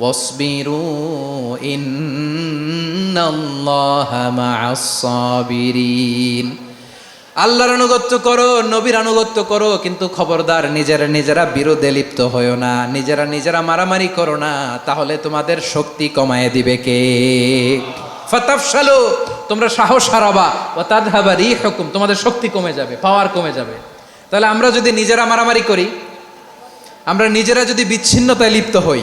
اللَّهَ وَرَسُولَهُ وَلَا تَنَازَعُوا فَتَفْشَلُوا وَتَذْهَبَ رِيحُكُمْ وَاصْبِرُوا إِنَّ اللَّهَ مَعَ الصَّابِرِينَ আল্লাহর আনুগত্য করো নবীর আনুগত্য করো কিন্তু খবরদার নিজেরা নিজেরা বিরোধে লিপ্ত হয়েও না নিজেরা নিজেরা মারামারি করো না তাহলে তোমাদের শক্তি কমায় দিবে কে ফতাফসালো তোমরা সাহস হারাবা ও তাদহাবা রি হুকুম তোমাদের শক্তি কমে যাবে পাওয়ার কমে যাবে তাহলে আমরা যদি নিজেরা মারামারি করি আমরা নিজেরা যদি বিচ্ছিন্নতায় লিপ্ত হই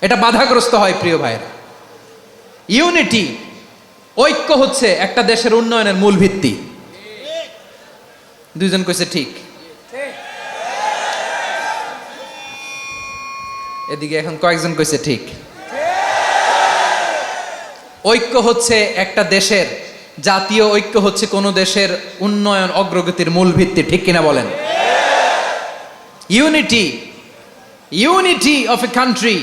এটা বাধাগ্রস্ত হয় প্রিয় ভাইয়েরা। ইউনিটি, ঐক্য হচ্ছে একটা দেশের উন্নয়নের মূল ভিত্তি। দুইজন কইছে ঠিক। এদিকে এখন কয়েকজন কইছে ঠিক। ঐক্য হচ্ছে একটা দেশের, জাতীয় ঐক্য হচ্ছে কোন দেশের উন্নয়ন অগ্রগতির মূল ভিত্তি, ঠিক কিনা বলেন? Unity unity of a country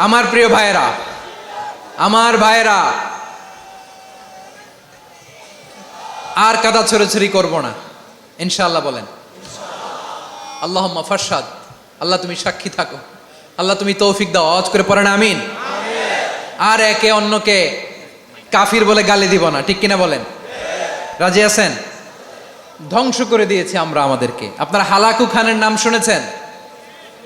আমার প্রিয় ভাইয়েরা, আমার ভাইয়েরা, আর কাদা ছড়াছড়ি করব না। ইনশাআল্লাহ বলেন। আল্লাহ ফারসাদ আল্লাহ তুমি সাক্ষী থাকো। আল্লাহ তুমি তৌফিক দাও। আওয়াজ করে পড়েন, আমিন। আর একে অন্যকে কাফির বলে গালি দিব না। ঠিক কিনা বলেন? রাজি আছেন? ধ্বংস করে দিয়েছি আমরা আমাদেরকে। আপনারা হালাকু খানের নাম শুনেছেন?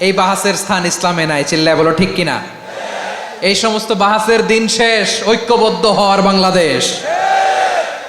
এই বাহাসের স্থান ইসলামে নাই, চিল্লায় বলো, ঠিক কিনা? এই সমস্ত বাহাসের দিন শেষ, ঐক্যবদ্ধ হওয়ার বাংলাদেশ।